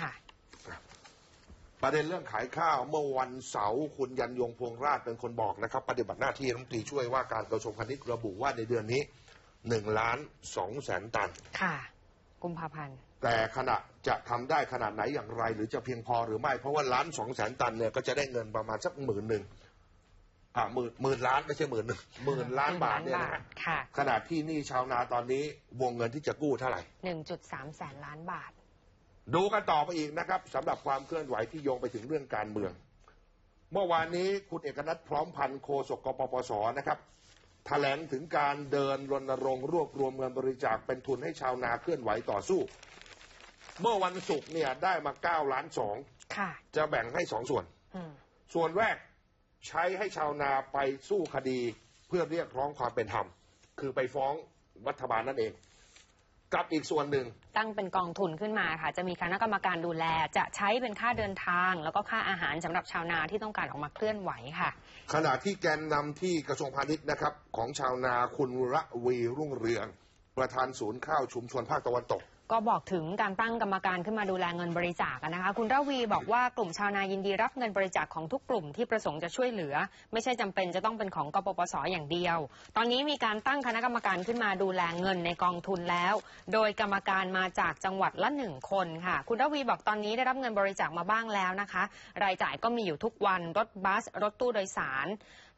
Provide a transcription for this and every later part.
ค่ะ ประเด็นเรื่องขายข้าวเมื่อวันเสาร์คุณยันยงพวงราชเป็นคนบอกนะครับ ปฏิบัติหน้าที่รัฐมนตรีช่วยว่าการกระทรวงพาณิชย์ระบุว่าในเดือนนี้หนึ่งล้านสองแสนตัน ค่ะ กุมภาพันธ์ แต่ขณะจะทำได้ขนาดไหนอย่างไร หรือจะเพียงพอหรือไม่ เพราะว่าล้านสองแสนตันเนี่ยก็จะได้เงินประมาณสักหมื่นหนึ่งอ่าหมื่นหมื่นล้านไม่ใช่หมื่นหนึ่งหมื่นล้านบาทเนี่ยนะฮะค่ะ ขณะที่หนี่ชาวนาตอนนี้วงเงินที่จะกู้เท่าไหร่หนึ่งจุดสามแสนล้านบาท ดูกันต่อไปอีกนะครับสำหรับความเคลื่อนไหวที่โยงไปถึงเรื่องการเมือง เมื่อวานนี้คุณเอกนัทพร้อมพันธ์โฆษกกปปสนะครับแถลงถึงการเดินรณรงค์รวบรวมเงินบริจาคเป็นทุนให้ชาวนาเคลื่อนไหวต่อสู้ เมื่อวันศุกร์เนี่ยได้มา9ล้านสองค่ะจะแบ่งให้สองส่วน อืมส่วนแรกใช้ให้ชาวนาไปสู้คดีเพื่อเรียกร้องความเป็นธรรม คือไปฟ้องรัฐบาลนั่นเอง กับอีกส่วนหนึ่ง ตั้งเป็นกองทุนขึ้นมาค่ะ จะมีคณะกรรมการดูแล จะใช้เป็นค่าเดินทาง แล้วก็ค่าอาหารสำหรับชาวนาที่ต้องการออกมาเคลื่อนไหวค่ะ ขณะที่แกนนำที่กระทรวงพาณิชย์นะครับ ของชาวนาคุณระวีรุ่งเรือง ประธานศูนย์ข้าวชุมชนภาคตะวันตก ก็บอกถึงการตั้งกรรมการขึ้นมาดูแลเงินบริจาคนะคะ คุณระวีบอกว่ากลุ่มชาวนายินดีรับเงินบริจาคของทุกกลุ่มที่ประสงค์จะช่วยเหลือ ไม่ใช่จำเป็นจะต้องเป็นของกปปสอย่างเดียว ตอนนี้มีการตั้งคณะกรรมการขึ้นมาดูแลเงินในกองทุนแล้ว โดยกรรมการมาจากจังหวัดละหนึ่งคนค่ะ คุณระวีบอกตอนนี้ได้รับเงินบริจาคมาบ้างแล้วนะคะ รายจ่ายก็มีอยู่ทุกวันรถบัส รถตู้โดยสาร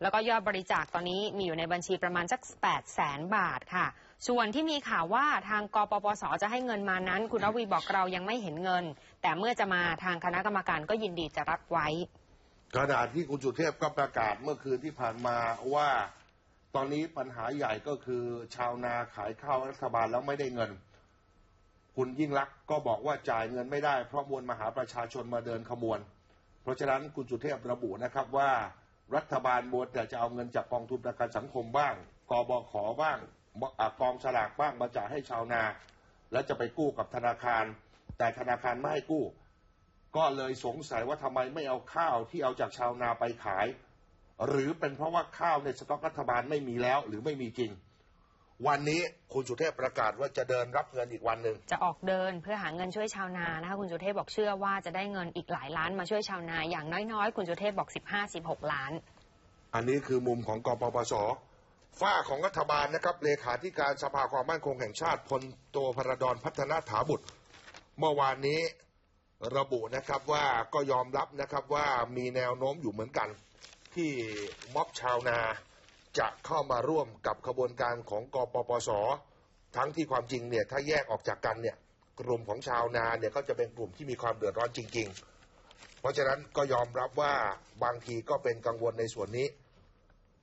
แล้วก็ยอดบริจาคตอนนี้มีอยู่ในบัญชีประมาณสัก8แสนบาทค่ะ ส่วนที่มีข่าวว่าทางกปปสจะให้เงินมานั้น คุณระวีบอกเรายังไม่เห็นเงิน แต่เมื่อจะมาทางคณะกรรมการก็ยินดีจะรับไว้ขณะดาษที่คุณสุเทพก็ประกาศเมื่อคืนที่ผ่านมาว่าตอนนี้ปัญหาใหญ่ก็คือชาวนาขายข้าวรัฐบาลแล้วไม่ได้เงิน คุณยิ่งลักษณ์ก็บอกว่าจ่ายเงินไม่ได้เพราะมวลมหาประชาชนมาเดินขบวน เพราะฉะนั้นคุณสุเทพระบุนะครับว่ารัฐบาลบวแต่จะเอาเงินจากกองทุนประกันสังคมบ้างกบขบ้าง กองสลากบ้างมาจ่ายให้ชาวนา แล้วจะไปกู้กับธนาคาร แต่ธนาคารไม่ให้กู้ ก็เลยสงสัยว่าทำไมไม่เอาข้าวที่เอาจากชาวนาไปขาย หรือเป็นเพราะว่าข้าวในสต็อกรัฐบาลไม่มีแล้วหรือไม่มีจริง วันนี้คุณสุเทพประกาศว่าจะเดินรับเงินอีกวันหนึ่งจะออกเดินเพื่อหาเงินช่วยชาวนานะคะคุณสุเทพบอกเชื่อว่าจะได้เงินอีกหลายล้านมาช่วยชาวนาอย่างน้อยๆ คุณสุเทพบอก 15-16 ล้าน อันนี้คือมุมของกปปส ฝ้าของรัฐบาลนะครับเลขาธิการสภาความมั่นคงแห่งชาติพลโตพระดอนพัฒนาถาบุตร เมื่อวานนี้ระบุนะครับว่าก็ยอมรับนะครับว่ามีแนวโน้มอยู่เหมือนกัน ที่ม็อบชาวนาจะเข้ามาร่วมกับขบวนการของกปปส ทั้งที่ความจริงเนี่ยถ้าแยกออกจากกันเนี่ยกลุ่มของชาวนาเนี่ยก็จะเป็นกลุ่มที่มีความเดือดร้อนจริง ๆ เพราะฉะนั้นก็ยอมรับว่าบางทีก็เป็นกังวลในส่วนนี้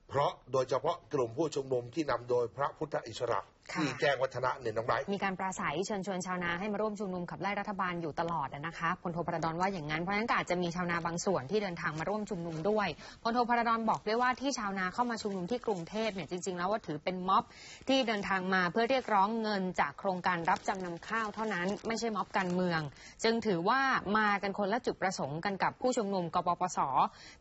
เพราะโดยเฉพาะกลุ่มผู้ชุมนุมที่นำโดยพระพุทธอิสระค่ะ ที่แจ้งวัฒนะเนี่ยน้องไบรท์มีการปราศัยเชิญชวนชาวนาให้มาร่วมชุมนุมขับไล่รัฐบาลอยู่ตลอดอะนะคะพลโทพระดอนว่าอย่างนั้นเพราะฉะนั้นก็อาจจะมีชาวนาบางส่วนที่เดินทางมาร่วมชุมนุมด้วยพลโทพระดอนบอกด้วยว่าที่ชาวนาเข้ามาชุมนุมที่กรุงเทพเนี่ยจริงๆ แล้วว่าถือเป็นม็อบที่เดินทางมาเพื่อเรียกร้องเงินจากโครงการรับจำนำข้าวเท่านั้นไม่ใช่ม็อบการเมือง จึงถือว่ามากันคนละจุดประสงค์กันกับผู้ชุมนุมกปปส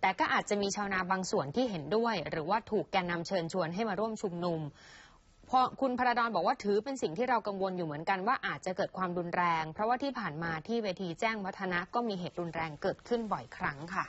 แต่ก็อาจจะมีชาวนาบางส่วนที่เห็นด้วย หรือว่าถูกแกนนำเชิญชวนให้มาร่วมชุมนุมเพอคุณพระดอนบอกว่าถือเป็นสิ่งที่เรากังวลอยู่เหมือนกันว่าอาจจะเกิดความรุนแรง เพราะว่าที่ผ่านมาที่เวทีแจ้งวัฒนะก็มีเหตุรุนแรงเกิดขึ้นบ่อยครั้งค่ะ